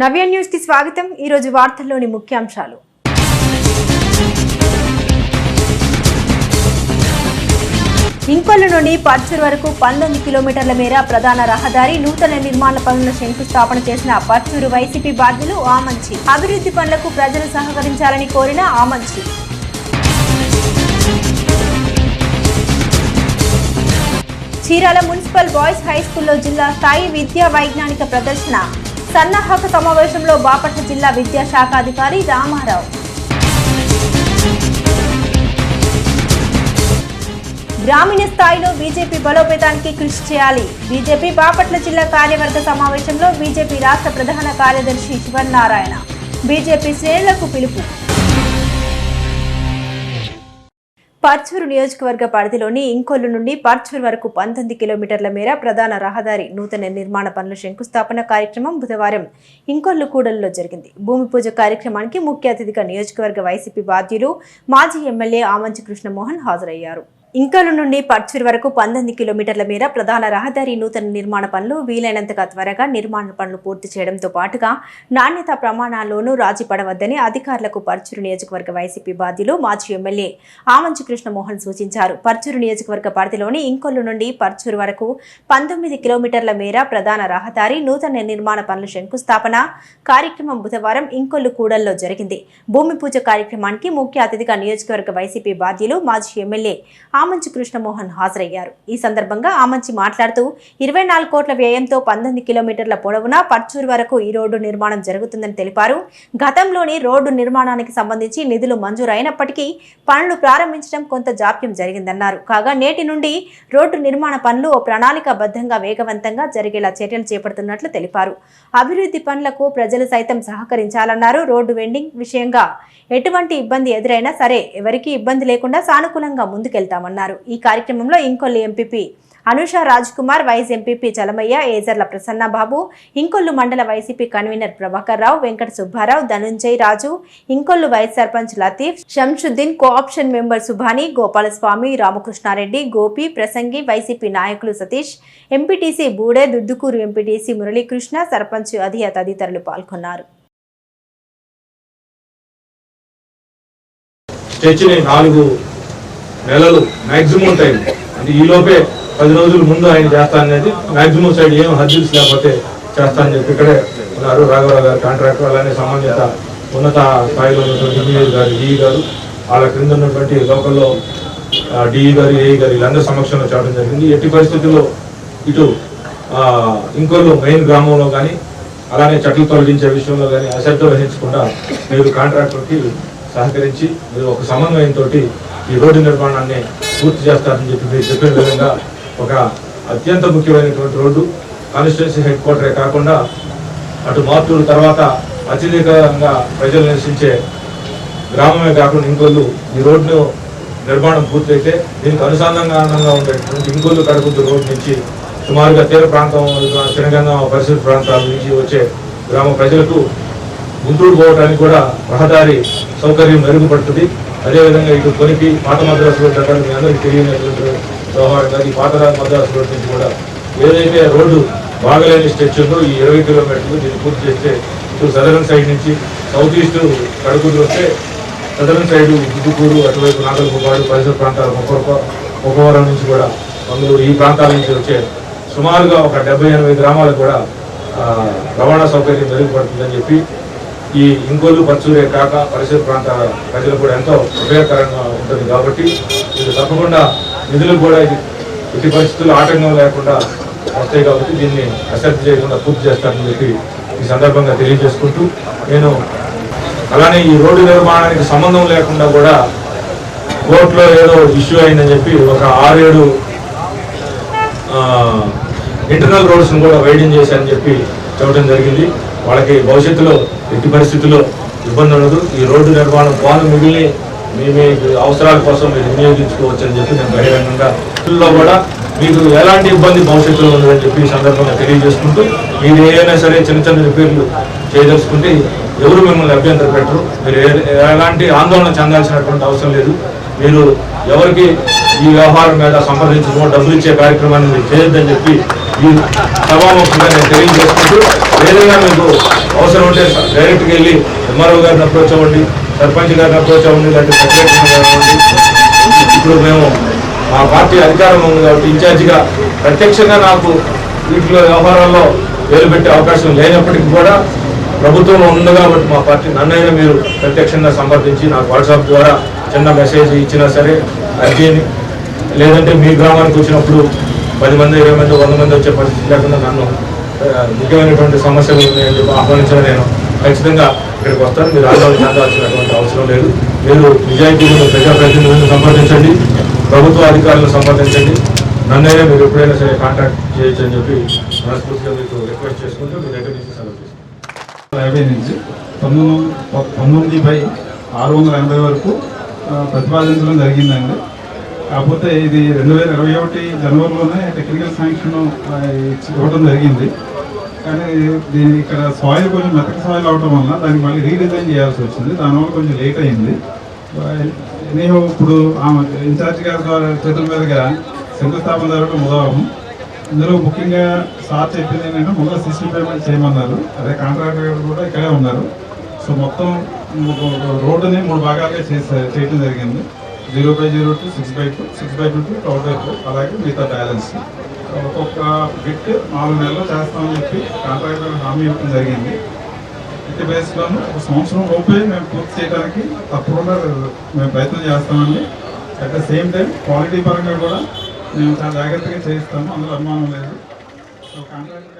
నవ్య న్యూస్కి స్వాగతం. ఈరోజు వార్తల్లోని ముఖ్యాంశాలు. ఇంకొల్లు నుండి పర్చూరు వరకు పంతొమ్మిది కిలోమీటర్ల మేర ప్రధాన రహదారి నూతన నిర్మాణ పనుల శంకుస్థాపన చేసిన పర్చూరు వైసీపీ బాధ్యులు ఆమంచి. అభివృద్ధి పనులకు ప్రజలు సహకరించాలని కోరిన Amanchi. Chirala municipal boys high స్కూల్లో జిల్లా స్థాయి విద్యా వైజ్ఞానిక ప్రదర్శన. సన్నాహక సమావేశంలో బాపట్ల జిల్లా విద్యాశాఖ అధికారి రామారావు. గ్రామీణ స్థాయిలో బీజేపీ బలోపేతానికి కృషి చేయాలి. బీజేపీ బాపట్ల జిల్లా కార్యవర్గ సమావేశంలో బీజేపీ రాష్ట్ర ప్రధాన కార్యదర్శి శివన్నారాయణ. బీజేపీ శ్రేణులకు పిలుపు. పర్చూరు నియోజకవర్గ పరిధిలోని ఇంకొల్లు నుండి పర్చూరు వరకు పంతొమ్మిది కిలోమీటర్ల మేర ప్రధాన రహదారి నూతన నిర్మాణ పనుల శంకుస్థాపన కార్యక్రమం బుధవారం ఇంకొల్లు కూడలిలో జరిగింది. భూమి పూజ కార్యక్రమానికి ముఖ్య అతిథిగా నియోజకవర్గ వైసీపీ బాధ్యులు మాజీ ఎమ్మెల్యే ఆమంచి కృష్ణమోహన్ హాజరయ్యారు. ఇంకొల్లు నుండి పర్చూరు వరకు పంతొమ్మిది కిలోమీటర్ల మేర ప్రధాన రహదారి నూతన నిర్మాణ పనులు వీలైనంతగా త్వరగా నిర్మాణ పనులు పూర్తి చేయడంతో పాటుగా నాణ్యత ప్రమాణాల్లోనూ రాజీ పడవద్దని అధికారులకు పర్చూరు నియోజకవర్గ వైసీపీ బాధ్యులు మాజీ ఎమ్మెల్యే ఆమంచి కృష్ణమోహన్ సూచించారు. పర్చూరు నియోజకవర్గ పరిధిలోని ఇంకొల్లు నుండి పర్చూరు వరకు పంతొమ్మిది కిలోమీటర్ల మేర ప్రధాన రహదారి నూతన నిర్మాణ పనుల శంకుస్థాపన కార్యక్రమం బుధవారం ఇంకొల్లు కూడల్లో జరిగింది. భూమి పూజ కార్యక్రమానికి ముఖ్య అతిథిగా నియోజకవర్గ వైసీపీ బాధ్యులు మాజీ ఎమ్మెల్యే ఆమంచి కృష్ణమోహన్ హాజరయ్యారు. ఈ సందర్భంగా ఆమంచి మాట్లాడుతూ ఇరవై నాలుగు కోట్ల వ్యయంతో పంతొమ్మిది కిలోమీటర్ల పొడవున పర్చూరు వరకు ఈ రోడ్డు నిర్మాణం జరుగుతుందని తెలిపారు. గతంలోని రోడ్డు నిర్మాణానికి సంబంధించి నిధులు మంజూరు అయినప్పటికీ పనులు ప్రారంభించడం కొంత జాప్యం జరిగిందన్నారు. కాగా నేటి నుండి రోడ్డు నిర్మాణ పనులు ఓ ప్రణాళికాబద్ధంగా వేగవంతంగా జరిగేలా చర్యలు చేపడుతున్నట్లు తెలిపారు. అభివృద్ధి పనులకు ప్రజలు సైతం సహకరించాలన్నారు. రోడ్డు వెండింగ్ విషయంగా ఎటువంటి ఇబ్బంది ఎదురైనా సరే ఎవరికీ ఇబ్బంది లేకుండా సానుకూలంగా ముందుకెళ్తామన్నారు. ఈ కార్యక్రమంలో Inkollu MPP Anusha Raj Kumar vice MPP Chalamaiah Ejarla Prasannababu Inkollu మండల YCP convener Prabhakar Rao Venkata Subbarao Dhanunjay Raju Inkollu vice sarpanch Latif Shamshuddin co-option member Subhani Gopalaswamy Ramakrishna Reddy Gopi Prasangi YCP నాయకులు Satish MPTC Boode Duddukuru MPTC Muralikrishna sarpanch Adhiya తదితరులు పాల్గొన్నారు. స్టెచ్ని నాలుగు నెలలు maximum time అంటే ఈలోపే పది రోజుల ముందు ఆయన చేస్తాననేది మ్యాక్సిమం సైడ్ ఏం హర్జీస్ లేకపోతే చేస్తానని చెప్పి ఇక్కడే ఉన్నారు. రాఘవరావు గారు కాంట్రాక్టర్ అలానే సంబంధిత ఉన్నత స్థాయిలో ఉన్నటువంటి ఇంజనీర్ గారు ఈ గారు వాళ్ళ క్రింద ఉన్నటువంటి లోకల్లో డిఈ గారు ఏఈ గారు వీళ్ళందరి సమక్షంలో చేయడం జరిగింది. ఎట్టి పరిస్థితుల్లో ఇటు ఆ, ఇంకోళ్ళు మెయిన్ గ్రామంలో కానీ అలానే చెట్లు తొలగించే విషయంలో కానీ అశ్రద్ధ వహించకుండా మీరు కాంట్రాక్టర్కి సహకరించి మీరు ఒక సమన్వయంతో ఈ రోడ్డు నిర్మాణాన్ని పూర్తి చేస్తారని చెప్పి మీరు చెప్పిన విధంగా ఒక అత్యంత ముఖ్యమైనటువంటి రోడ్డు కాన్స్టిట్యున్సీ హెడ్ క్వార్టరే కాకుండా అటు మార్పుల తర్వాత అత్యధికంగా ప్రజలు నివసించే గ్రామమే కాకుండా ఇంకొల్లు ఈ రోడ్డు నిర్మాణం పూర్తయితే దీనికి అనుసంధానంగా ఉండేటువంటి ఇంకొల్లు కడుపుతు రోడ్డు నుంచి సుమారుగా తీర ప్రాంతం చినగంగ పరిసర ప్రాంతాల నుంచి వచ్చే గ్రామ ప్రజలకు గుంటూరు పోవడానికి కూడా రహదారి సౌకర్యం మెరుగుపడుతుంది. అదేవిధంగా ఇటు కొనికి పాత మద్రాసు రోడ్డు అక్కడ మీ అందరికీ తెలియనటువంటి వ్యవహారం ఈ పాత మద్రాసు రోడ్డు నుంచి కూడా ఏదైతే రోడ్డు బాగలేని స్టెచ్ ఉందో ఈ ఇరవై కిలోమీటర్లు దీన్ని పూర్తి చేస్తే ఇటు సదరన్ సైడ్ నుంచి సౌత్ ఈస్ట్ కడుగులు వస్తే సదరన్ సైడ్ గుడ్డుకూరు అటువైపు నాగలపుపాడు పరిసర ప్రాంతాల మొక్కవరప ముఖవరం నుంచి కూడా మంగళూరు ఈ ప్రాంతాల నుంచి వచ్చే సుమారుగా ఒక డెబ్బై ఎనభై గ్రామాలకు కూడా రవాణా సౌకర్యం మెరుగుపడుతుందని చెప్పి ఈ ఇంకోళ్ళు పచ్చూరే కాక పరిసర ప్రాంత ప్రజలకు కూడా ఎంతో ఉపయోగకరంగా ఉంటుంది కాబట్టి ఇది తప్పకుండా నిధులు కూడా ఇది ఎట్టి పరిస్థితుల్లో ఆటంకం లేకుండా వస్తాయి కాబట్టి దీన్ని అసెప్ట్ చేయకుండా పూర్తి చేస్తారని చెప్పి ఈ సందర్భంగా తెలియజేసుకుంటూ నేను అలానే ఈ రోడ్డు నిర్మాణానికి సంబంధం లేకుండా కూడా కోర్టులో ఏదో ఇష్యూ అయిందని చెప్పి ఒక ఆరేడు ఇంటర్నల్ రోడ్స్ను కూడా వైడింగ్ చేశారని చెప్పి చెప్పడం జరిగింది. వాళ్ళకి భవిష్యత్తులో ఎట్టి పరిస్థితుల్లో ఇబ్బంది ఉండదు. ఈ రోడ్డు నిర్మాణం పాలు మిగిలిన మీ అవసరాల కోసం మీరు వినియోగించుకోవచ్చు అని చెప్పి నేను బహిరంగంగా లో కూడా మీకు ఎలాంటి ఇబ్బంది భవిష్యత్తులో ఉందని చెప్పి ఈ సందర్భంగా తెలియజేసుకుంటూ మీరు ఏదైనా సరే చిన్న చిన్న రిపేర్లు చేయదలుచుకుంటే ఎవరు మిమ్మల్ని అభ్యంతర పెట్టరు. మీరు ఎలాంటి ఆందోళన చెందాల్సినటువంటి అవసరం లేదు. మీరు ఎవరికి ఈ వ్యవహారం మీద సంప్రదించడమో డబ్బులు ఇచ్చే కార్యక్రమాన్ని మీరు చేయొద్దని చెప్పి ఈ సభాముఖంగా నేను తెలియజేసుకుంటూ ఏదైనా మీకు అవసరం ఉంటే డైరెక్ట్గా వెళ్ళి ఎంఆర్ఓ గారిని అప్రోచ్ అవ్వండి సర్పంచ్ గారిని అప్రోచ్ అవ్వండి లేదంటే సెక్రటరీ ఇప్పుడు మేము మా పార్టీ అధికారం ఉంది కాబట్టి ఇన్ఛార్జిగా ప్రత్యక్షంగా నాకు వీటిలో వ్యవహారాల్లో వేలు పెట్టే అవకాశం లేనప్పటికీ కూడా ప్రభుత్వంలో ఉంది కాబట్టి మా పార్టీ నన్నైనా మీరు ప్రత్యక్షంగా సంప్రదించి నాకు వాట్సాప్ ద్వారా చిన్న మెసేజ్ ఇచ్చినా సరే అర్జీని లేదంటే మీ గ్రామానికి వచ్చినప్పుడు పది మంది ఇరవై మంది వంద మంది వచ్చే పరిస్థితి లేకుండా నన్ను ముఖ్యమైనటువంటి సమస్యలు ఉన్నాయని ఆహ్వానించిన నేను ఖచ్చితంగా ఇక్కడికి వస్తాను. మీరు ఆందోళన చెందాల్సినటువంటి అవసరం లేదు. మీరు నిజాయితీగా ప్రజాప్రతినిధులను సంప్రదించండి ప్రభుత్వ అధికారులను సంప్రదించండి. నన్నైనా మీరు ఎప్పుడైనా సరే కాంటాక్ట్ చేయొచ్చు అని చెప్పి మనస్ఫూర్తిగా మీకు రిక్వెస్ట్ చేసుకుంటూ మీ దగ్గర నుంచి సెలవు చేస్తాను యాభై నుంచి పంతొమ్మిది పంతొమ్మిది బై ఆరు వందల ఎనభై వరకు ప్రతిపాదించడం జరిగిందండి. కాకపోతే ఇది రెండు వేల ఇరవై ఒకటి జనవరిలోనే టెక్నికల్ శాంక్షన్ ఇవ్వడం జరిగింది. కానీ దీని ఇక్కడ సాయిల్ కొంచెం మెత్తక సాయిల్ అవడం వల్ల దానికి మళ్ళీ రీడిజైన్ చేయాల్సి వచ్చింది. దానివల్ల కొంచెం లేట్ అయింది. నేను ఇప్పుడు ఆమె ఇన్ఛార్జ్ గారి ద్వారా చేతుల మీదుగా శంకుస్థాపన జరగడం ఉదాహరణ. ఇందులో ముఖ్యంగా సార్ చెప్పింది ఏంటంటే ముందు సిస్టమ్ పేమెంట్ చేయమన్నారు. అదే కాంట్రాక్టర్ గారు కూడా ఇక్కడే ఉన్నారు. సో మొత్తం రోడ్డుని మూడు భాగాలుగా చేసే చేయడం జరిగింది. Zero by zero two six by two six by two two twelve by four అలాగే మిగతా బ్యాలెన్స్. ఒక్కొక్క బిట్ నాలుగు నెలలు చేస్తామని చెప్పి కాంట్రాక్టర్ హామీ ఇవ్వడం జరిగింది. ఇటు బేస్లోను ఒక సంవత్సరం లోపే మేము పూర్తి చేయడానికి తప్పకుండా మేము ప్రయత్నం చేస్తామండి. At the same time quality పరంగా కూడా మేము చాలా జాగ్రత్తగా చేయిస్తాము. అందులో అనుమానం లేదు. సో కాంట్రాక్టర్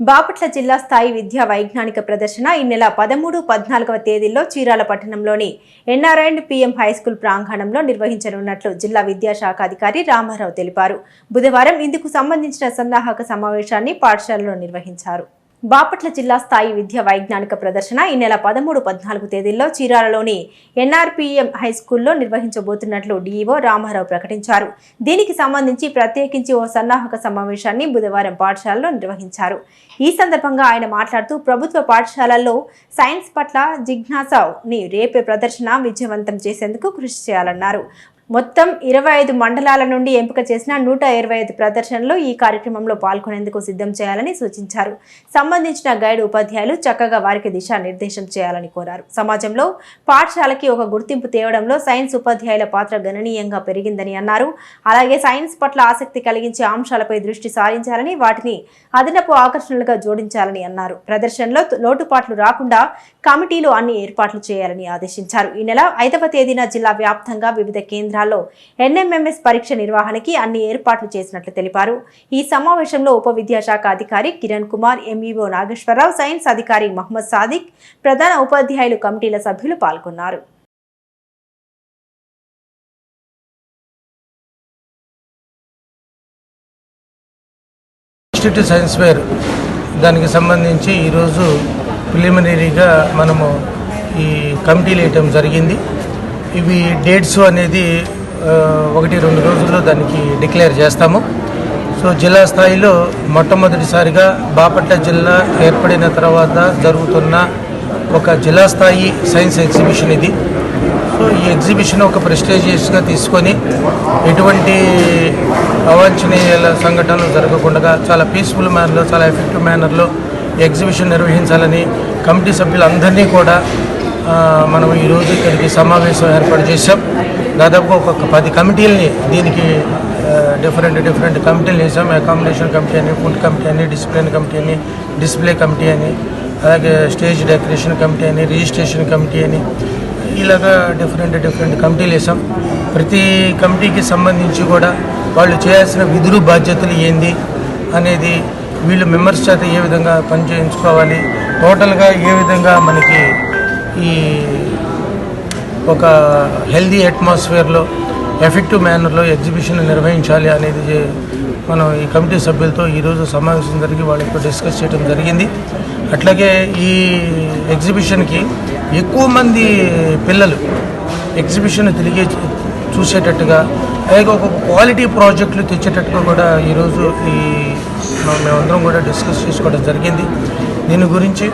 బాపట్ల జిల్లా స్థాయి విద్యా వైజ్ఞానిక ప్రదర్శన ఈ నెల పదమూడు పద్నాలుగవ తేదీల్లో చీరాల పట్టణంలోని ఎన్ఆర్ఐ అండ్ పిఎం హైస్కూల్ ప్రాంగణంలో నిర్వహించనున్నట్లు జిల్లా విద్యాశాఖ అధికారి రామారావు తెలిపారు. బుధవారం ఇందుకు సంబంధించిన సన్నాహక సమావేశాన్ని పాఠశాలలో నిర్వహించారు. బాపట్ల జిల్లా స్థాయి విద్యా వైజ్ఞానిక ప్రదర్శన ఈ నెల పదమూడు పద్నాలుగు తేదీల్లో చీరాలలోని ఎన్ఆర్పిఎం హైస్కూల్లో నిర్వహించబోతున్నట్లు డీఈఓ రామారావు ప్రకటించారు. దీనికి సంబంధించి ప్రత్యేకించి ఓ సన్నాహక సమావేశాన్ని బుధవారం పాఠశాలలో నిర్వహించారు. ఈ సందర్భంగా ఆయన మాట్లాడుతూ ప్రభుత్వ పాఠశాలల్లో సైన్స్ పట్ల జిజ్ఞాసని రేపే ప్రదర్శన విజయవంతం చేసేందుకు కృషి చేయాలన్నారు. మొత్తం ఇరవై ఐదు మండలాల నుండి ఎంపిక చేసిన నూట ఇరవై ఐదు ప్రదర్శనలు ఈ కార్యక్రమంలో పాల్గొనేందుకు సిద్ధం చేయాలని సూచించారు. సంబంధించిన గైడ్ ఉపాధ్యాయులు చక్కగా వారికి దిశానిర్దేశం చేయాలని కోరారు. సమాజంలో పాఠశాలకి ఒక గుర్తింపు తేవడంలో సైన్స్ ఉపాధ్యాయుల పాత్ర గణనీయంగా పెరిగిందని అన్నారు. అలాగే సైన్స్ పట్ల ఆసక్తి కలిగించే అంశాలపై దృష్టి సారించాలని వాటిని అదనపు ఆకర్షణలుగా జోడించాలని అన్నారు. ప్రదర్శనలో లోటుపాట్లు రాకుండా కమిటీలు అన్ని ఏర్పాట్లు చేయాలని ఆదేశించారు. ఈ నెల ఐదవ తేదీన జిల్లా వ్యాప్తంగా వివిధ కేంద్రాల్లో ఎన్ఎంఎంఎస్ పరీక్ష నిర్వహణకి అన్ని ఏర్పాట్లు చేసినట్లు తెలిపారు. ఈ సమావేశంలో ఉప విద్యాశాఖ అధికారి కిరణ్ కుమార్ ఎంఈఓ నాగేశ్వరరావు సైన్స్ అధికారి మహమ్మద్ సాదిక్ ప్రధాన ఉపాధ్యాయులు కమిటీల సభ్యులు పాల్గొన్నారు. ఇన్స్టిట్యూట్ సైన్స్ ఫేర్ దానికి సంబంధించి ఈరోజు ప్రిలిమినరీగా మనము ఈ కమిటీలు వేయటం జరిగింది. ఇవి డేట్స్ అనేది ఒకటి రెండు రోజుల్లో దానికి డిక్లేర్ చేస్తాము. సో జిల్లా స్థాయిలో మొట్టమొదటిసారిగా బాపట్ల జిల్లా ఏర్పడిన తర్వాత జరుగుతున్న ఒక జిల్లా స్థాయి సైన్స్ ఎగ్జిబిషన్ ఇది. సో ఈ ఎగ్జిబిషన్ ఒక ప్రెస్టేజియస్గా తీసుకొని ఎటువంటి అవాంఛనీయ సంఘటనలు జరగకుండా చాలా పీస్ఫుల్ మేనర్లో చాలా ఎఫెక్టివ్ మేనర్లో ఎగ్జిబిషన్ నిర్వహించాలని కమిటీ సభ్యులందరినీ కూడా మనం ఈరోజు ఇక్కడికి సమావేశం ఏర్పాటు చేశాం. దాదాపు ఒక పది కమిటీలని దీనికి డిఫరెంట్ డిఫరెంట్ కమిటీలు వేసాం అకామిడేషన్ కమిటీ అని ఫుడ్ కమిటీ అని డిసిప్లిన్ కమిటీ అని డిస్ప్లే కమిటీ అని అలాగే స్టేజ్ డెకరేషన్ కమిటీ అని రిజిస్ట్రేషన్ కమిటీ అని ఇలాగా డిఫరెంట్ డిఫరెంట్ కమిటీలు వేసాం ప్రతి కమిటీకి సంబంధించి కూడా వాళ్ళు చేయాల్సిన విధులు బాధ్యతలు ఏంది అనేది వీళ్ళు మెంబర్స్ చేత ఏ విధంగా పని చేయించుకోవాలి టోటల్గా ఏ విధంగా మనకి ఈ ఒక హెల్దీ అట్మాస్ఫియర్లో ఎఫెక్టివ్ మేనర్లో ఎగ్జిబిషన్ నిర్వహించాలి అనేది మనం ఈ కమిటీ సభ్యులతో ఈరోజు సమావేశం జరిగి వాళ్ళతో డిస్కస్ చేయడం జరిగింది. అట్లాగే ఈ ఎగ్జిబిషన్కి ఎక్కువ మంది పిల్లలు ఎగ్జిబిషన్ తిరిగి చూసేటట్టుగా అలాగే ఒక క్వాలిటీ ప్రాజెక్టులు తెచ్చేటట్టుగా కూడా ఈరోజు ఈ మేమందరం కూడా డిస్కస్ చేసుకోవడం జరిగింది. దీని గురించి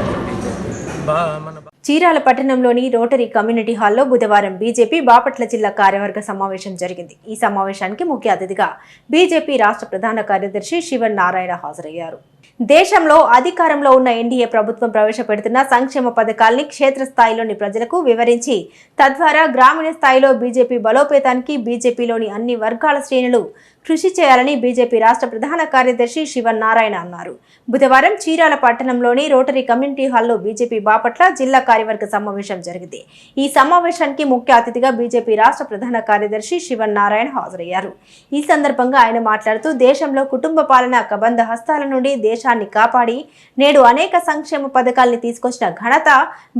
బా మన చీరాల పట్టణంలోని రోటరీ కమ్యూనిటీ హాల్లో బుధవారం బీజేపీ బాపట్ల జిల్లా కార్యవర్గ సమావేశం జరిగింది. ఈ సమావేశానికి ముఖ్య అతిథిగా బీజేపీ రాష్ట్ర ప్రధాన కార్యదర్శి శివన్ నారాయణ హాజరయ్యారు. దేశంలో అధికారంలో ఉన్న ఎన్డీఏ ప్రభుత్వం ప్రవేశపెడుతున్న సంక్షేమ పథకాల్ని క్షేత్రస్థాయిలోని ప్రజలకు వివరించి తద్వారా గ్రామీణ స్థాయిలో బీజేపీ బలోపేతానికి బీజేపీలోని అన్ని వర్గాల శ్రేణులు కృషి చేయాలని బీజేపీ రాష్ట్ర ప్రధాన కార్యదర్శి శివన్నారాయణ అన్నారు. బుధవారం చీరాల పట్టణంలోని రోటరీ కమ్యూనిటీ హాల్లో బీజేపీ బాపట్ల జిల్లా కార్యవర్గ సమావేశం జరిగింది. ఈ సమావేశానికి ముఖ్య అతిథిగా బీజేపీ రాష్ట్ర ప్రధాన కార్యదర్శి శివన్నారాయణ హాజరయ్యారు. ఈ సందర్భంగా ఆయన మాట్లాడుతూ దేశంలో కుటుంబ పాలన కబంధ హస్తాల నుండి దేశాన్ని కాపాడి నేడు అనేక సంక్షేమ పథకాల్ని తీసుకొచ్చిన ఘనత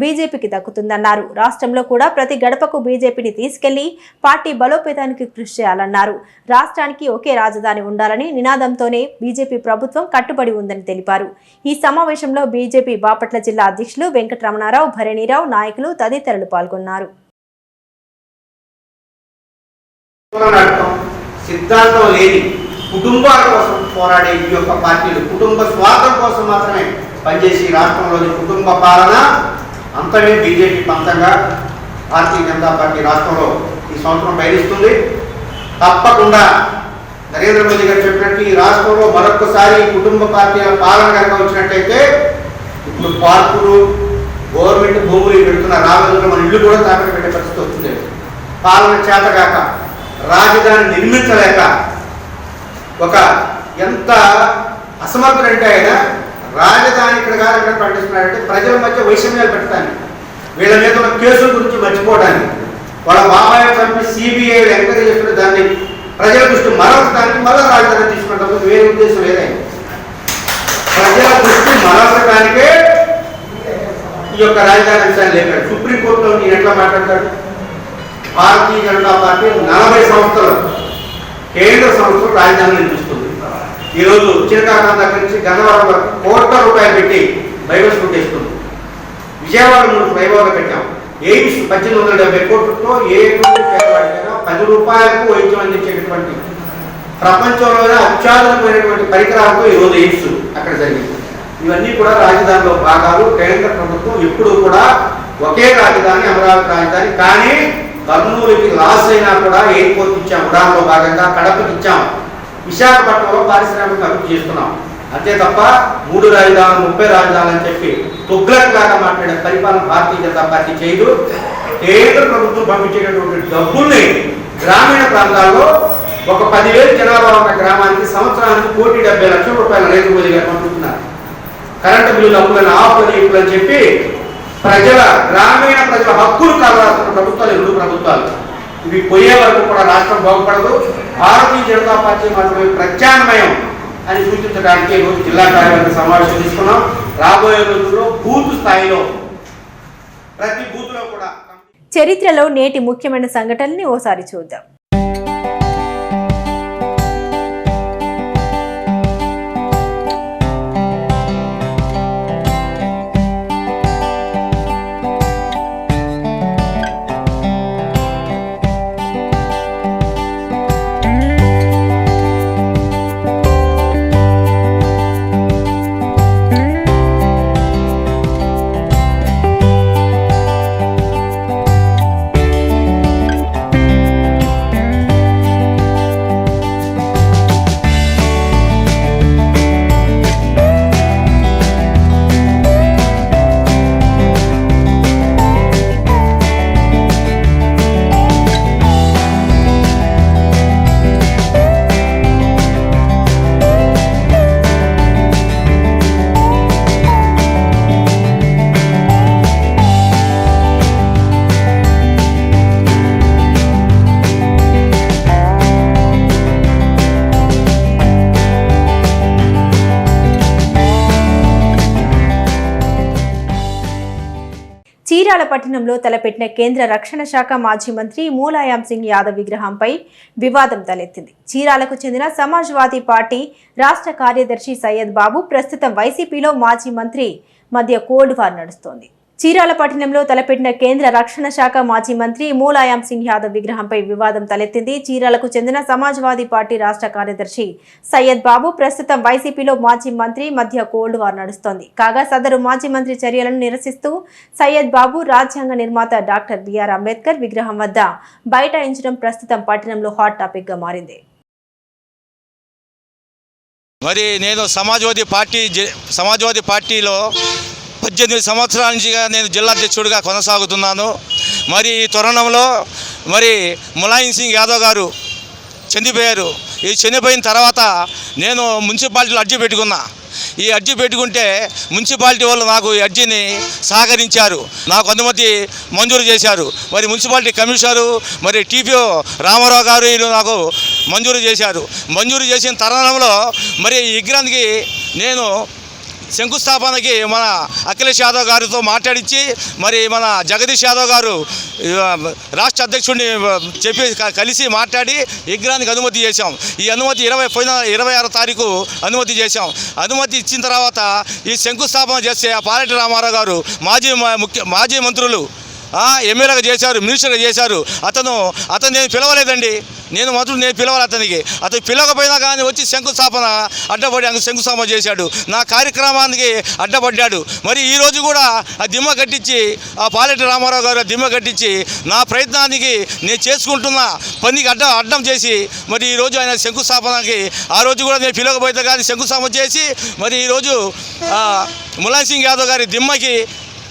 బీజేపీకి దక్కుతుందన్నారు. రాష్ట్రంలో కూడా ప్రతి గడపకు బీజేపీని తీసుకెళ్ళి పార్టీ బలోపేతానికి కృషి చేయాలన్నారు. రాష్ట్రానికి ఒకే రాజధాని ఉండాలని నినాదంతోనే బీజేపీ ప్రభుత్వం కట్టుబడి ఉందని తెలిపారు. ఈ సమావేశంలో బీజేపీ బాపట్ల జిల్లా అధ్యక్షులు వెంకటరమణారావు భరణీరావు నాయకులు తదితరులు పాల్గొన్నారు. సిద్ధాంతం లేని కుటుంబాల కోసం పోరాడే ఈ యొక్క పార్టీలు కుటుంబ స్వార్థం కోసం మాత్రమే పనిచేసి రాష్ట్రంలోని కుటుంబ పాలన అంతమే బీజేపీ పంతంగా భారతీయ జనతా పార్టీ రాష్ట్రంలో ఈ సంవత్సరం పయనిస్తుంది. తప్పకుండా నరేంద్ర మోదీ గారు చెప్పినట్టు ఈ రాష్ట్రంలో మరొకసారి కుటుంబ పార్టీల పాలన కనుక వచ్చినట్టయితే ఇప్పుడు పార్కులు గవర్నమెంట్ భూములు పెడుతున్న రాబోతున్న మన ఇల్లు కూడా తాకట్టు పెట్టే పరిస్థితి వస్తుంది. పాలన చేతగాక రాజధాని నిర్మించలేక ఒక ఎంత అసమర్థుడంటే ఆయన రాజధాని ఇక్కడ కాదు ఇక్కడ పండిస్తున్నాడంటే ప్రజల మధ్య వైషమ్యాలు పెట్టడానికి వీళ్ళ మీద ఉన్న కేసుల గురించి మర్చిపోవడానికి. వాళ్ళ బాబాయ్ చంపి సిబిఐ ఎంక్వైరీ చేస్తున్న దాన్ని ప్రజల దృష్టి మరొకదానికి మరో రాజధాని తీసుకుంటాము వేరే ఉద్దేశం లేదే ప్రజల దృష్టి మరొకదానికే ఈ యొక్క రాజధాని అంశాన్ని లేపాడు. సుప్రీంకోర్టులో నేను ఎట్లా మాట్లాడతాడు భారతీయ జనతా పార్టీ నలభై సంవత్సరాలు కేంద్ర సంస్థలు రాజధానిని చూస్తుంది ఈరోజు చిరకాకాలం దగ్గర నుంచి గన్నవరం వరకు కోట్ల రూపాయలు పెట్టి బైబిల్ కొట్టేస్తుంది విజయవాడ మూడు ఫ్లైఓవర్లు పెట్టాం. ఎయిమ్స్ పద్దెనిమిది వందల డెబ్బై కోట్లతో ఏ పేదవాడికైనా పది రూపాయలకు వైద్యం అందించేటటువంటి ప్రపంచంలోనే అత్యాధునికమైనటువంటి పరికరాలతో ఈరోజు ఎయిమ్స్ అక్కడ జరిగింది. ఇవన్నీ కూడా రాజధానిలో భాగాలు. కేంద్ర ప్రభుత్వం ఎప్పుడు కూడా ఒకే రాజధాని అమరావతి రాజధాని కానీ కర్నూలుకి లాస్ అయినా కూడా ఎయిర్పోర్ట్ ఇచ్చాం ఉడాన్లో భాగంగా కడపకి ఇచ్చాం. విశాఖపట్నంలో పారిశ్రామిక అభివృద్ధి చేస్తున్నాం. అంతే తప్ప మూడు రాజధానులు ముప్పై రాజధానులు అని చెప్పి తుగ్లక్ లాగా మాట్లాడే పరిపాలన భారతీయ జనతా పార్టీ చేయదు. కేంద్ర ప్రభుత్వం పంపించేటటువంటి డబ్బుల్ని గ్రామీణ ప్రాంతాల్లో ఒక పదివేలు జనాభా ఉన్న గ్రామానికి సంవత్సరానికి కోటి డెబ్బై లక్షల రూపాయల నరేంద్ర మోదీ గారు పంపుతున్నారు. కరెంటు బిల్లులు అప్పులను ఆపులని ఇప్పులని చెప్పి ప్రజల గ్రామీణ ప్రజల హక్కులు కావాల్సిన ప్రభుత్వాలు రెండు ప్రభుత్వాలు. ఇవి పోయే వరకు కూడా రాష్ట్రం బాగుపడదు. భారతీయ జనతా పార్టీ మాత్రమే ప్రత్యామ్నాయం. అని సూచించడానికి ఈరోజు జిల్లా కార్యవర్గ సమావేశం తీసుకున్నాం. రాబోయే రోజుల్లో బూత్ స్థాయిలో ప్రతి బూత్లో కూడా చరిత్రలో నేటి ముఖ్యమైన సంఘటనని ఓసారి చూద్దాం. చీరాల పట్టణంలో తలపెట్టిన కేంద్ర రక్షణ శాఖ మాజీ మంత్రి మూలాయాం సింగ్ యాదవ్ విగ్రహంపై వివాదం తలెత్తింది. చీరాలకు చెందిన సమాజ్వాదీ పార్టీ రాష్ట్ర కార్యదర్శి సయ్యద్ బాబు ప్రస్తుతం వైసీపీలో మాజీ మంత్రి మధ్య కోల్డ్ వార్ నడుస్తోంది. చీరాల పట్టణంలో తలపెట్టిన కేంద్ర రక్షణ శాఖ మాజీ మంత్రి మూలాయాం సింగ్ యాదవ్ విగ్రహంపై వివాదం తలెత్తింది. చీరాలకు చెందిన సమాజ్వాదీ పార్టీ రాష్ట్ర కార్యదర్శి సయ్యద్ బాబు ప్రస్తుతం వైసీపీలో మాజీ మంత్రి మధ్య కోల్డ్ వార్ నడుస్తోంది. కాగా సదరు మాజీ మంత్రి చర్యలను నిరసిస్తూ సయ్యద్ బాబు రాజ్యాంగ నిర్మాత డాక్టర్ బిఆర్ అంబేద్కర్ విగ్రహం వద్ద బైఠాయించడం ప్రస్తుతం పట్టణంలో హాట్ టాపిక్గా మారింది. మరి నేను సమాజ్వాదీ పార్టీ సమాజ్వాదీ పార్టీలో పద్దెనిమిది సంవత్సరాల నుంచిగా నేను జిల్లా అధ్యక్షుడిగా కొనసాగుతున్నాను. మరి ఈ తరుణంలో మరి ములాయం సింగ్ యాదవ్ గారు చనిపోయారు. ఈ చనిపోయిన తర్వాత నేను మున్సిపాలిటీలో అర్జీ పెట్టుకున్నా. ఈ అర్జీ పెట్టుకుంటే మున్సిపాలిటీ వాళ్ళు నాకు ఈ అర్జీని సహకరించారు. నాకు అనుమతి మంజూరు చేశారు. మరి మున్సిపాలిటీ కమిషనరు మరి టీపీఓ రామారావు గారు నాకు మంజూరు చేశారు. మంజూరు చేసిన తరుణంలో మరి ఈ విగ్రహానికి నేను శంకుస్థాపనకి మన అఖిలేష్ యాదవ్ గారితో మాట్లాడించి మరి మన జగదీష్ యాదవ్ గారు రాష్ట్ర అధ్యక్షుడిని చెప్పి కలిసి మాట్లాడి విగ్రహానికి అనుమతి చేశాం. ఈ అనుమతి ఇరవై పోయిన ఇరవై ఆరో తారీఖు అనుమతి చేశాం. అనుమతి ఇచ్చిన తర్వాత ఈ శంకుస్థాపన చేస్తే ఆ పాలెటి రామారావు గారు మాజీ ముఖ్య మాజీ మంత్రులు ఎమ్మెల్యేగా చేశారు మినిస్టర్గా చేశారు. అతను అతను నేను పిలవలేదండి. నేను మొదలు నేను పిలవాలి అతనికి. అతను పిలవకపోయినా కానీ వచ్చి శంకుస్థాపన అడ్డపడి అందు శంకుస్థాపన చేశాడు. నా కార్యక్రమానికి అడ్డపడ్డాడు. మరి ఈరోజు కూడా ఆ దిమ్మ కట్టించి ఆ పాలెటి రామారావు గారు దిమ్మ కట్టించి నా ప్రయత్నానికి నేను చేసుకుంటున్న పనికి అడ్డం అడ్డం చేసి మరి ఈరోజు ఆయన శంకుస్థాపనకి ఆ రోజు కూడా నేను పిలవకపోతే కానీ శంకుస్థాపన చేసి మరి ఈరోజు ఆ, ములాయం సింగ్ యాదవ్ గారి దిమ్మకి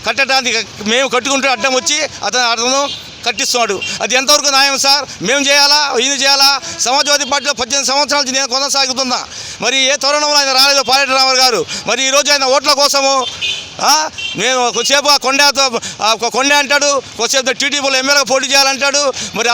కట్టడానికి మేము కట్టుకుంటూ అడ్డం వచ్చి అతను అతను కట్టిస్తున్నాడు. అది ఎంతవరకు న్యాయం సార్? మేము చేయాలా? ఈయన చేయాలా? సమాజ్వాదీ పార్టీలో పద్దెనిమిది సంవత్సరాల నుంచి నేను కొనసాగుతున్నా. మరి ఏ తరుణంలో ఆయన రాలేదు పాలెటి రామారావు గారు? మరి ఈరోజు ఆయన ఓట్ల కోసము మేము నేను కొద్దిసేపు ఆ కొండతో ఒక కొండ అంటాడు కొద్దిసేపు టీడీపీలో ఎమ్మెల్యేగా పోటీ చేయాలంటాడు. మరి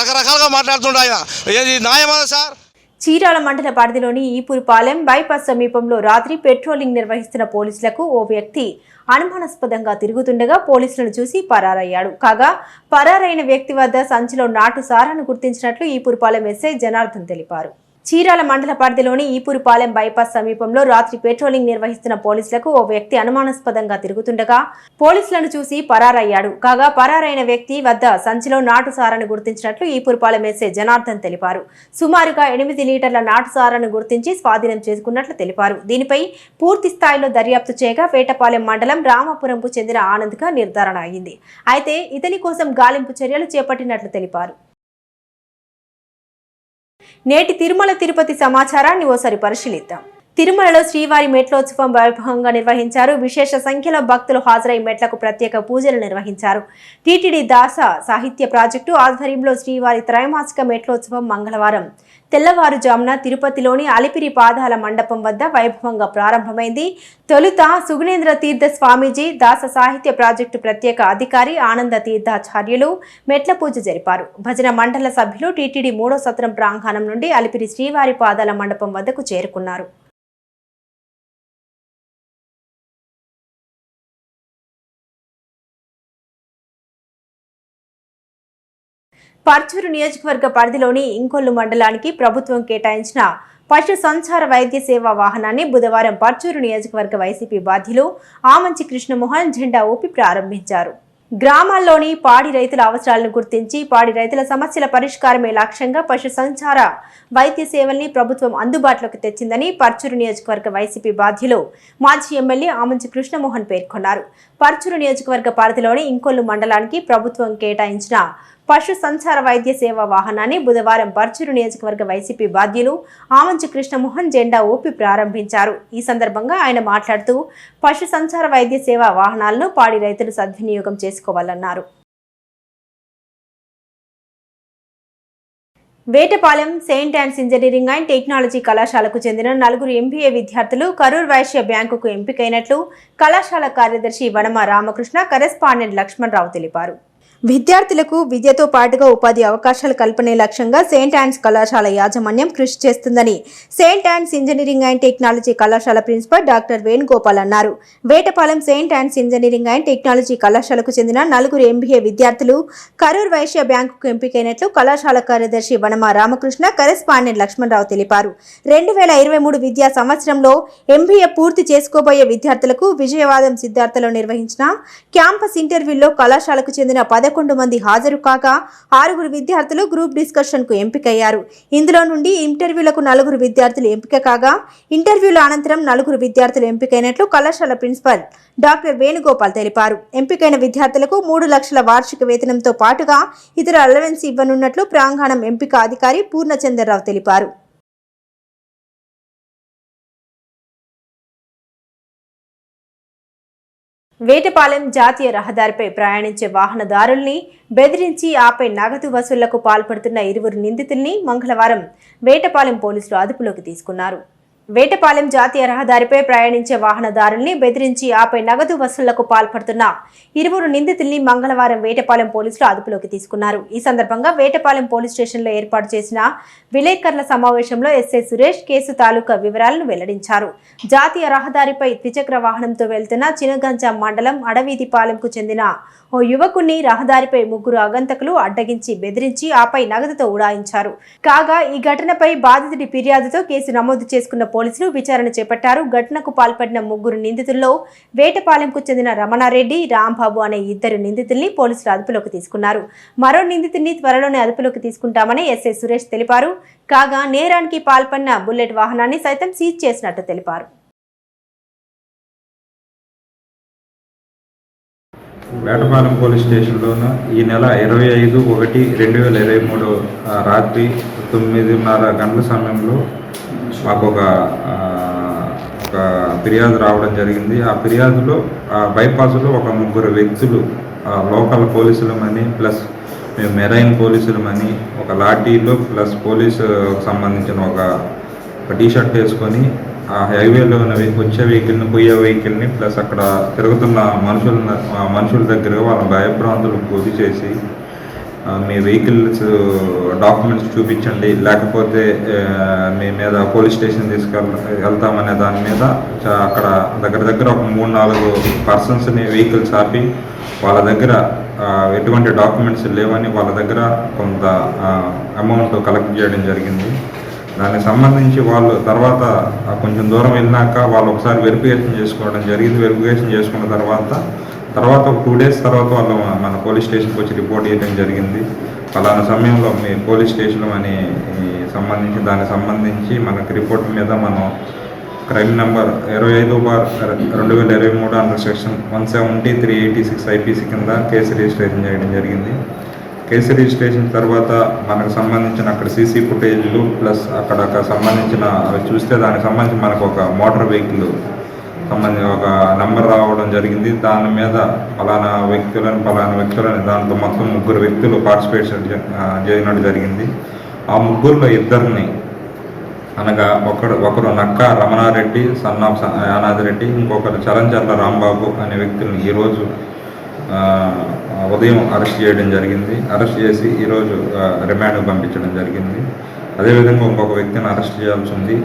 రకరకాలుగా మాట్లాడుతుండే ఆయన. ఇది న్యాయమా సార్? చీరాల మండల పరిధిలోని ఈపూరుపాలెం బైపాస్ సమీపంలో రాత్రి పెట్రోలింగ్ నిర్వహిస్తున్న పోలీసులకు ఓ వ్యక్తి అనుమానాస్పదంగా తిరుగుతుండగా పోలీసులను చూసి పరారయ్యాడు. కాగా పరారైన వ్యక్తి వద్ద సంచిలో నాటు సారాను గుర్తించినట్లు ఈపూరుపాలెం ఎస్ఐ జనార్దన్ తెలిపారు. చీరాల మండల పరిధిలోని ఈపూరుపాలెం బైపాస్ సమీపంలో రాత్రి పెట్రోలింగ్ నిర్వహిస్తున్న పోలీసులకు ఓ వ్యక్తి అనుమానాస్పదంగా తిరుగుతుండగా పోలీసులను చూసి పరారయ్యాడు. కాగా పరారైన వ్యక్తి వద్ద సంచిలో నాటు సారాను గుర్తించినట్లు ఈపూరుపాలెం ఎస్ఐ జనార్దన్ తెలిపారు. సుమారుగా ఎనిమిది లీటర్ల నాటు సారాను గుర్తించి స్వాధీనం చేసుకున్నట్లు తెలిపారు. దీనిపై పూర్తి స్థాయిలో దర్యాప్తు చేయగా వేటపాలెం మండలం రామాపురంకు చెందిన ఆనంద్గా నిర్ధారణ అయింది. అయితే ఇతని కోసం గాలింపు చర్యలు చేపట్టినట్లు తెలిపారు. నేటి తిరుమల తిరుపతి సమాచారాన్ని ఓసారి పరిశీలిద్దాం. తిరుమలలో శ్రీవారి మెట్లోత్సవం వైభవంగా నిర్వహించారు. విశేష సంఖ్యలో భక్తులు హాజరై మెట్లకు ప్రత్యేక పూజలు నిర్వహించారు. టీటీడీ దాస సాహిత్య ప్రాజెక్టు ఆధ్వర్యంలో శ్రీవారి త్రైమాసిక మెట్లోత్సవం మంగళవారం. తెల్లవారుజామున తిరుపతిలోని అలిపిరి పాదాల మండపం వద్ద వైభవంగా ప్రారంభమైంది. తొలుత సుగుణేంద్ర తీర్థ స్వామీజీ దాస సాహిత్య ప్రాజెక్టు ప్రత్యేక అధికారి ఆనంద తీర్థాచార్యులు మెట్ల పూజ జరిపారు. భజన మండల సభ్యులు టీటీడీ మూడో సత్రం ప్రాంగణం నుండి అలిపిరి శ్రీవారి పాదాల మండపం వద్దకు చేరుకున్నారు. పర్చూరు నియోజకవర్గ పరిధిలోని ఇంకొల్లు మండలానికి ప్రభుత్వం కేటాయించిన పశు సంచార వైద్య సేవా వాహనాన్ని బుధవారం పర్చూరు నియోజకవర్గ వైసీపీ బాధ్యులు ఆమంచి కృష్ణమోహన్ జెండా ఊపి ప్రారంభించారు. గ్రామాల్లోని పాడి రైతుల అవసరాలను గుర్తించి పాడి రైతుల సమస్యల పరిష్కారమే లక్ష్యంగా పశు సంచార వైద్య సేవల్ని ప్రభుత్వం అందుబాటులోకి తెచ్చిందని పర్చూరు నియోజకవర్గ వైసీపీ బాధ్యులు మాజీ ఎమ్మెల్యే ఆమంచి కృష్ణమోహన్ పేర్కొన్నారు. పర్చూరు నియోజకవర్గ పరిధిలోని ఇంకొల్లు మండలానికి ప్రభుత్వం కేటాయించిన పశు సంచార వైద్య సేవా వాహనాన్ని బుధవారం పర్చూరు నియోజకవర్గ వైసీపీ బాధ్యులు ఆమంచి కృష్ణమోహన్ జెండా ఊపి ప్రారంభించారు. ఈ సందర్భంగా ఆయన మాట్లాడుతూ పశు సంచార వైద్య సేవా వాహనాలను పాడి రైతులు సద్వినియోగం చేసుకోవాలన్నారు. Vetapalem saint Ann's engineering and technology కళాశాలకు చెందిన నలుగురు ఎంబీఏ విద్యార్థులు కరూర్ వైశ్య బ్యాంకుకు ఎంపికైనట్లు కళాశాల కార్యదర్శి వనమ రామకృష్ణ కరెస్పాండెంట్ లక్ష్మణరావు తెలిపారు. విద్యార్థులకు విద్యతో పాటుగా ఉపాధి అవకాశాలు కల్పనే లక్ష్యంగా సెయింట్ ఆన్స్ కళాశాల యాజమాన్యం కృషి చేస్తుందని saint Ann's engineering and technology కళాశాల ప్రిన్సిపల్ డాక్టర్ వేణుగోపాల్ అన్నారు. Vetapalem saint Ann's engineering and technology కళాశాలకు చెందిన నలుగురు ఎంబీఏ విద్యార్థులు కరూర్ వైశ్య బ్యాంకుకు ఎంపికైనట్లు కళాశాల కార్యదర్శి వనమ రామకృష్ణ కరెస్పాండెంట్ లక్ష్మణరావు తెలిపారు. రెండు వేల ఇరవై మూడు విద్యా సంవత్సరంలో ఎంబీఏ పూర్తి చేసుకోబోయే విద్యార్థులకు విజయవాదం సిద్ధార్థలో నిర్వహించిన క్యాంపస్ ఇంటర్వ్యూలో కళాశాలకు చెందిన పదకొండు మంది హాజరు కాగా ఆరుగురు విద్యార్థులు గ్రూప్ డిస్కషన్కు ఎంపికయ్యారు. ఇందులో నుండి ఇంటర్వ్యూలకు నలుగురు విద్యార్థులు ఎంపిక కాగా ఇంటర్వ్యూల అనంతరం నలుగురు విద్యార్థులు ఎంపికైనట్లు కళాశాల ప్రిన్సిపల్ డాక్టర్ వేణుగోపాల్ తెలిపారు. ఎంపికైన విద్యార్థులకు మూడు లక్షల వార్షిక వేతనంతో పాటుగా ఇతర అలవెన్స్ ఇవ్వనున్నట్లు ప్రాంగణం ఎంపిక అధికారి పూర్ణచంద్రరావు తెలిపారు. వేటపాలెం జాతీయ రహదారిపై ప్రయాణించే వాహనదారుల్ని బెదిరించి ఆపై నగదు వసూళ్ళకు పాల్పడుతున్న ఇరువురు నిందితుల్ని మంగళవారం వేటపాలెం పోలీసులు అదుపులోకి తీసుకున్నారు. వేటపాలెం జాతీయ రహదారిపై ప్రయాణించే వాహనదారుల్ని బెదిరించి ఆపై నగదు వసూళ్ళకు పాల్పడుతున్న ఇరువురు నిందితుల్ని మంగళవారం వేటపాలెం పోలీసులు అదుపులోకి తీసుకున్నారు. ఈ సందర్భంగా వేటపాలెం పోలీస్ స్టేషన్లో ఏర్పాటు చేసిన విలేకరుల సమావేశంలో ఎస్ఐ సురేష్ కేసు తాలూకా వివరాలను వెల్లడించారు. జాతీయ రహదారిపై ద్విచక్ర వాహనంతో వెళ్తున్న చినగంజా మండలం అడవీదిపాలెంకు చెందిన ఓ యువకుణ్ణి రహదారిపై ముగ్గురు అగంతకులు అడ్డగించి బెదిరించి ఆపై నగదుతో ఉడాయించారు. కాగా ఈ ఘటనపై బాధితుడి ఫిర్యాదుతో కేసు నమోదు చేసుకున్న పోలీసులు విచారణ చేపట్టారు. ఘటనకు పాల్పడిన ముగ్గురు నిందితుల్లో వేటపాలెంకు చెందిన రమణారెడ్డి రాంబాబు అనే ఇద్దరు నిందితుల్ని పోలీసులు అదుపులోకి తీసుకున్నారు. మరో నిందితుడిని త్వరలోనే అదుపులోకి తీసుకుంటామని ఎస్ఐ సురేష్ తెలిపారు. కాగా నేరానికి పాల్పడిన బుల్లెట్ వాహనాన్ని సైతం సీజ్ చేసినట్టు తెలిపారు. వేటపాలెం పోలీస్ స్టేషన్లోను ఈ నెల ఇరవై ఐదు ఒకటి రెండు వేల ఇరవై మూడు రాత్రి తొమ్మిదిన్నర గంటల సమయంలో మాకు ఒక ఒక ఫిర్యాదు రావడం జరిగింది. ఆ ఫిర్యాదులో ఆ బైపాస్లో ఒక ముగ్గురు వ్యక్తులు లోకల్ పోలీసులమని ప్లస్ మేము మెరైన్ పోలీసులమని ఒక లాఠీలో ప్లస్ పోలీసు సంబంధించిన ఒక టీషర్ట్ టీ షర్ట్ వేసుకొని ఆ హైవేలో ఉన్న వచ్చే వెహికల్ని పోయే వెహికల్ని ప్లస్ అక్కడ తిరుగుతున్న మనుషుల మనుషుల దగ్గర వాళ్ళ భయభ్రాంతులు పూర్తి చేసి మీ వెహికల్స్ డాక్యుమెంట్స్ చూపించండి. లేకపోతే మీ మీద పోలీస్ స్టేషన్ తీసుకెళ్ వెళ్తామనే దాని మీద చా- అక్కడ దగ్గర దగ్గర ఒక మూడు నాలుగు పర్సన్స్ని వెహికల్స్ ఆపి వాళ్ళ దగ్గర ఎటువంటి డాక్యుమెంట్స్ లేవని వాళ్ళ దగ్గర కొంత అమౌంట్ కలెక్ట్ చేయడం జరిగింది. దానికి సంబంధించి వాళ్ళు తర్వాత కొంచెం దూరం వెళ్ళినాక వాళ్ళు ఒకసారి వెరిఫికేషన్ చేసుకోవడం జరిగింది. వెరిఫికేషన్ చేసుకున్న తర్వాత తర్వాత ఒక టూ డేస్ తర్వాత వాళ్ళు మన పోలీస్ స్టేషన్కి వచ్చి రిపోర్ట్ చేయడం జరిగింది. ఫలానా సమయంలో మీ పోలీస్ స్టేషన్ అని సంబంధించి దానికి సంబంధించి మనకి రిపోర్ట్ మీద మనం క్రైమ్ నెంబర్ ఇరవై ఐదు బార్ రెండు వేల ఇరవై మూడు under section one seventy three eighty six IPC కింద కేసు రిజిస్ట్రేషన్ చేయడం జరిగింది. కేసు రిజిస్ట్రేషన్ తర్వాత మనకు సంబంధించిన అక్కడ సీసీ ఫుటేజ్లు ప్లస్ అక్కడ అక్కడ సంబంధించిన అవి చూస్తే దానికి సంబంధించి మనకు ఒక మోటార్ వెహికల్ సంబంధించి ఒక నెంబర్ రావడం జరిగింది. దాని మీద ఫలానా వ్యక్తులను ఫలానా వ్యక్తులని దాంతో మొత్తం ముగ్గురు వ్యక్తులు పార్టిసిపేషన్ చేయనట్టు జరిగింది. ఆ ముగ్గురులో ఇద్దరిని అనగా ఒకడు ఒకరు నక్క రమణారెడ్డి సన్నాఫ్ యానాదిరెడ్డి ఇంకొకరు చరణచర్ల రాంబాబు అనే వ్యక్తులను ఈరోజు ఉదయం అరెస్ట్ చేయడం జరిగింది. అరెస్ట్ చేసి ఈరోజు ఆ, రిమాండ్కి పంపించడం జరిగింది. అదేవిధంగా ఇంకొక వ్యక్తిని అరెస్ట్ చేయాల్సి ఉంది.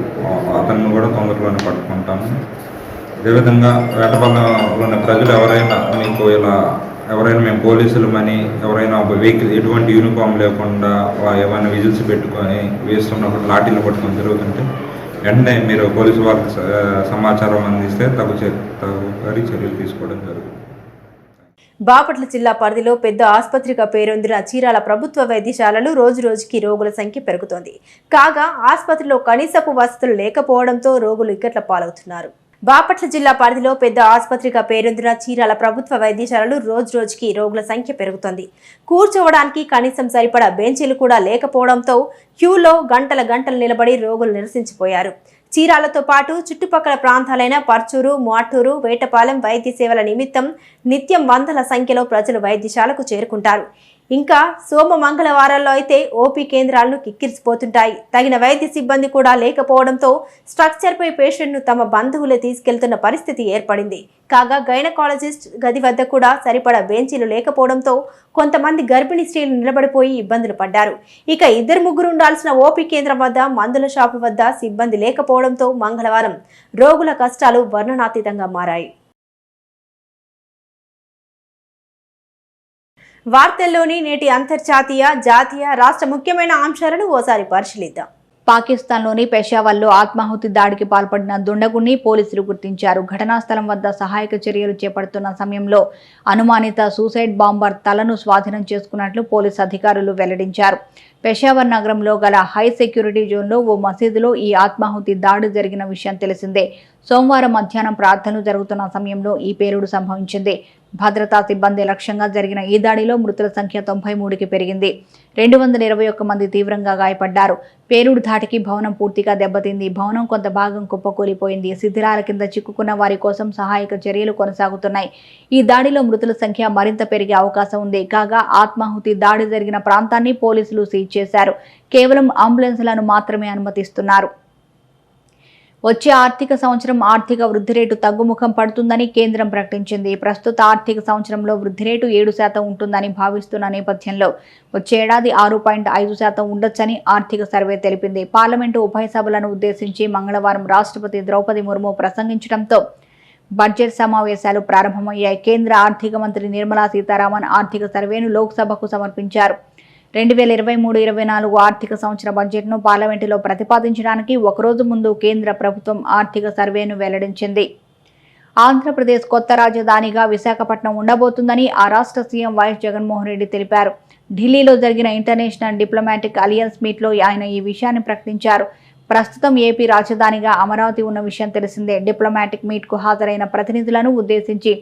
అతన్ని కూడా తొందరలోనే పట్టుకుంటాము. అదేవిధంగా వేటపాలెంలోని ప్రజలు ఎవరైనా మీకు ఇలా ఎవరైనా మేము పోలీసులమని ఎవరైనా ఒక వెహికల్ ఎటువంటి యూనిఫామ్ లేకుండా ఏమైనా విజిల్స్ పెట్టుకొని వేస్తున్నప్పుడు లాఠీలు పట్టుకొని జరుగుతుంటే వెంటనే మీరు పోలీసు వారికి సమాచారం అందిస్తే తగు తగు చర్యలు తీసుకోవడం జరుగుతుంది. బాపట్ల జిల్లా పరిధిలో పెద్ద ఆసుపత్రిగా పేరొందిన చీరాల ప్రభుత్వ వైద్యశాలలు రోజు రోజుకి రోగుల సంఖ్య పెరుగుతోంది. కాగా ఆసుపత్రిలో కనీసపు వసతులు లేకపోవడంతో రోగులు ఇక్కట్ల పాలవుతున్నారు. బాపట్ల జిల్లా పరిధిలో పెద్ద ఆసుపత్రిగా పేరొందిన చీరాల ప్రభుత్వ వైద్యశాలలు రోజు రోజుకి రోగుల సంఖ్య పెరుగుతోంది. కూర్చోవడానికి కనీసం సరిపడా బెంచీలు కూడా లేకపోవడంతో క్యూలో గంటల గంటలు నిలబడి రోగులు నిరసించిపోయారు. చీరాలతో పాటు చుట్టుపక్కల ప్రాంతాలైన పర్చూరు మాటూరు వేటపాలెం వైద్య సేవల నిమిత్తం నిత్యం వందల సంఖ్యలో ప్రజలు వైద్యశాలకు చేరుకుంటారు. ఇంకా సోమ మంగళవారాల్లో అయితే ఓపీ కేంద్రాలను కిక్కిరిసిపోతుంటాయి. తగిన వైద్య సిబ్బంది కూడా లేకపోవడంతో స్ట్రక్చర్పై పేషెంట్ను తమ బంధువులే తీసుకెళ్తున్న పరిస్థితి ఏర్పడింది. కాగా గైనకాలజిస్ట్ గది వద్ద కూడా సరిపడా బెంచీలు లేకపోవడంతో కొంతమంది గర్భిణీ స్త్రీలు నిలబడిపోయి ఇబ్బందులు పడ్డారు. ఇక ఇద్దరు ముగ్గురు ఉండాల్సిన ఓపీ కేంద్రం వద్ద మందుల షాపు వద్ద సిబ్బంది లేకపోవడంతో మంగళవారం రోగుల కష్టాలు వర్ణనాతీతంగా మారాయి. వార్తల్లోని నేటి అంతర్జాతీయ జాతీయ రాష్ట్ర ముఖ్యమైన అంశాలను ఓసారి పరిశీలిద్దాం. పాకిస్తాన్లోని పెషావర్లో ఆత్మాహుతి దాడికి పాల్పడిన దుండగుణ్ణి పోలీసులు గుర్తించారు. ఘటనా స్థలం వద్ద సహాయక చర్యలు చేపడుతున్న సమయంలో అనుమానిత సూసైడ్ బాంబర్ తలను స్వాధీనం చేసుకున్నట్లు పోలీసు అధికారులు వెల్లడించారు. పెషావర్ నగరంలో గల హై సెక్యూరిటీ జోన్లో ఓ మసీదులో ఈ ఆత్మాహుతి దాడి జరిగిన విషయం తెలిసిందే. సోమవారం మధ్యాహ్నం ప్రార్థనలు జరుగుతున్న సమయంలో ఈ పేలుడు సంభవించింది. భద్రతా సిబ్బంది లక్ష్యంగా జరిగిన ఈ దాడిలో మృతుల సంఖ్య తొంభై మూడుకి పెరిగింది. రెండు వందల ఇరవై ఒక్క మంది తీవ్రంగా గాయపడ్డారు. పేరుడు ధాటికి భవనం పూర్తిగా దెబ్బతింది. భవనం కొంత భాగం కుప్పకూలిపోయింది. శిథిరాల కింద చిక్కుకున్న వారి కోసం సహాయక చర్యలు కొనసాగుతున్నాయి. ఈ దాడిలో మృతుల సంఖ్య మరింత పెరిగే అవకాశం ఉంది. కాగా ఆత్మాహుతి దాడి జరిగిన ప్రాంతాన్ని పోలీసులు సీజ్ చేశారు. కేవలం అంబులెన్స్లను మాత్రమే అనుమతిస్తున్నారు. వచ్చే ఆర్థిక సంవత్సరం ఆర్థిక వృద్ధి రేటు తగ్గుముఖం పడుతుందని కేంద్రం ప్రకటించింది. ప్రస్తుత ఆర్థిక సంవత్సరంలో వృద్ధి రేటు ఏడు శాతం ఉంటుందని భావిస్తున్న నేపథ్యంలో వచ్చే ఏడాది ఆరు పాయింట్ ఐదు శాతం ఉండొచ్చని ఆర్థిక సర్వే తెలిపింది. పార్లమెంటు ఉభయ సభలను ఉద్దేశించి మంగళవారం రాష్ట్రపతి ద్రౌపది ముర్ము ప్రసంగించడంతో బడ్జెట్ సమావేశాలు ప్రారంభమయ్యాయి. కేంద్ర ఆర్థిక మంత్రి నిర్మలా సీతారామన్ ఆర్థిక సర్వేను లోక్సభకు సమర్పించారు. రెండు వేల ఇరవై మూడు ఇరవై నాలుగు ఆర్థిక సంవత్సర బడ్జెట్ను పార్లమెంటులో ప్రతిపాదించడానికి ఒకరోజు ముందు కేంద్ర ప్రభుత్వం ఆర్థిక సర్వేను వెల్లడించింది. ఆంధ్రప్రదేశ్ కొత్త రాజధానిగా విశాఖపట్నం ఉండబోతుందని ఆ రాష్ట్ర సీఎం వైఎస్ జగన్మోహన్ రెడ్డి తెలిపారు. ఢిల్లీలో జరిగిన ఇంటర్నేషనల్ డిప్లొమాటిక్ అలియన్స్ మీట్లో ఆయన ఈ విషయాన్ని ప్రకటించారు. ప్రస్తుతం ఏపీ రాజధానిగా అమరావతి ఉన్న విషయం తెలిసిందే. డిప్లొమాటిక్ మీట్కు హాజరైన ప్రతినిధులను ఉద్దేశించి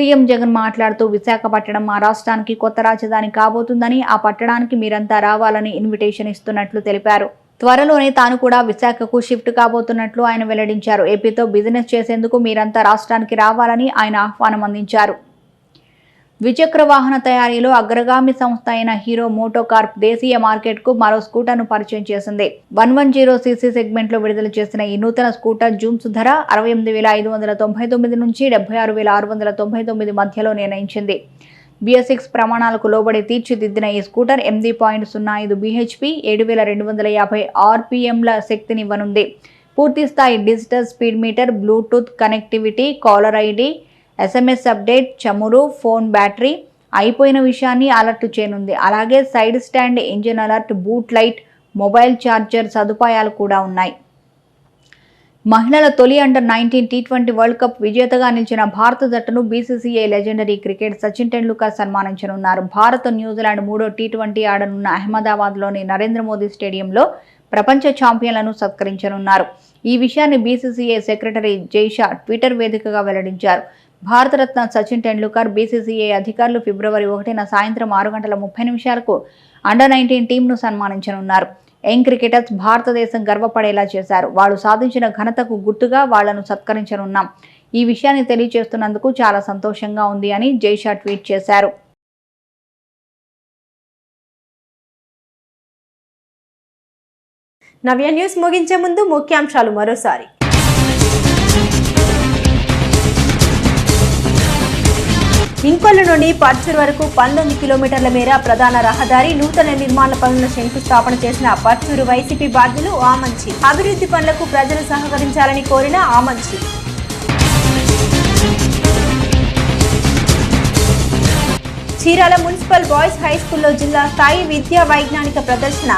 సీఎం జగన్ మాట్లాడుతూ విశాఖపట్నం మా రాష్ట్రానికి కొత్త రాజధాని కాబోతుందని ఆ పట్టణానికి మీరంతా రావాలని ఇన్విటేషన్ ఇస్తున్నట్లు తెలిపారు. త్వరలోనే తాను కూడా విశాఖకు షిఫ్ట్ కాబోతున్నట్లు ఆయన వెల్లడించారు. ఏపీతో బిజినెస్ చేసేందుకు మీరంతా రాష్ట్రానికి రావాలని ఆయన ఆహ్వానం అందించారు. ద్విచక్ర వాహన తయారీలో అగ్రగామి సంస్థ అయిన హీరో మోటోకార్ప్ దేశీయ మార్కెట్కు మరో స్కూటర్ను పరిచయం చేసింది. వన్ వన్ జీరో సీసీ సెగ్మెంట్లో విడుదల చేసిన ఈ నూతన స్కూటర్ జూమ్స్ ధర అరవై ఎనిమిది వేల ఐదు వందల తొంభై తొమ్మిది నుంచి డెబ్బై ఆరు వేల ఆరు వందల తొంభై తొమ్మిది మధ్యలో నిర్ణయించింది. బిఎస్సిక్స్ ప్రమాణాలకు లోబడి తీర్చిదిద్దిన ఈ స్కూటర్ ఎనిమిది పాయింట్ సున్నా ఐదు బీహెచ్పి ఏడు వేల రెండు వందల యాభై ఆర్పిఎంల శక్తినివ్వనుంది. పూర్తి స్థాయి digital speed meter Bluetooth connectivity caller ID SMS update చమురు ఫోన్ బ్యాటరీ అయిపోయిన విషయాన్ని అలర్ట్ చేయనుంది. అలాగే side stand engine alert boot light mobile charger సదుపాయాలు కూడా ఉన్నాయి. మహిళల తొలి under nineteen T twenty world cup విజేతగా నిలిచిన భారత జట్టును BCCI legendary cricket Sachin Tendulkar సన్మానించనున్నారు. Bharat New Zealand మూడో టీ ట్వంటీ ఆడనున్న అహ్మదాబాద్లోని నరేంద్ర మోదీ స్టేడియంలో ప్రపంచ ఛాంపియన్లను సత్కరించనున్నారు. ఈ విషయాన్ని బీసీసీఐ సెక్రటరీ జైషా ట్విట్టర్ వేదికగా వెల్లడించారు. భారతరత్న సచిన్ టెండూల్కర్ బీసీసీఐ అధికారులు ఫిబ్రవరి ఒకటిన సాయంత్రం ఆరు గంటల ముప్పై నిమిషాలకు అండర్ నైన్టీన్ టీంను సన్మానించనున్నారు. యంగ్ క్రికెటర్స్ భారతదేశం గర్వపడేలా చేశారు. వాళ్ళు సాధించిన ఘనతకు గుర్తుగా వాళ్ళను సత్కరించనున్నాం. ఈ విషయాన్ని తెలియజేస్తున్నందుకు చాలా సంతోషంగా ఉంది అని జైషా ట్వీట్ చేశారు. నవ్య న్యూస్ ముగించే ముందు ముఖ్యాంశాలు మరోసారి. ఇంకొల్లు నుండి పర్చూర్ వరకు పంతొమ్మిది కిలోమీటర్ల మేర ప్రధాన రహదారి నూతన నిర్మాణ పనుల శంకుస్థాపన చేసిన పర్చూరు వైసీపీ బాధ్యులు ఆమంచి. అభివృద్ధి పనులకు ప్రజలు సహకరించాలని కోరిన Amanchi. Chirala municipal boys high స్కూల్లో జిల్లా స్థాయి విద్యా వైజ్ఞానిక ప్రదర్శన.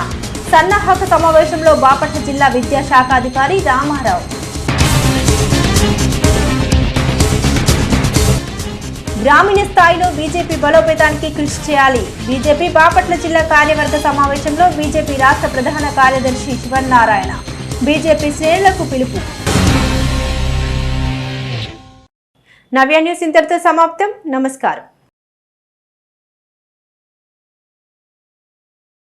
సన్నాహక సమావేశంలో బాపట్ల జిల్లా విద్యాశాఖ అధికారి రామారావు. గ్రామీణ స్థాయిలో బీజేపీ బలోపేతానికి కృషి చేయాలి. బీజేపీ బాపట్ల జిల్లా కార్యవర్గ సమావేశంలో బీజేపీ రాష్ట్ర ప్రధాన కార్యదర్శి శివనారాయణ బీజేపీ శ్రేణులకు పిలుపు. నవ్య న్యూస్ ఇంతటితో సమాప్తం. నమస్కారం.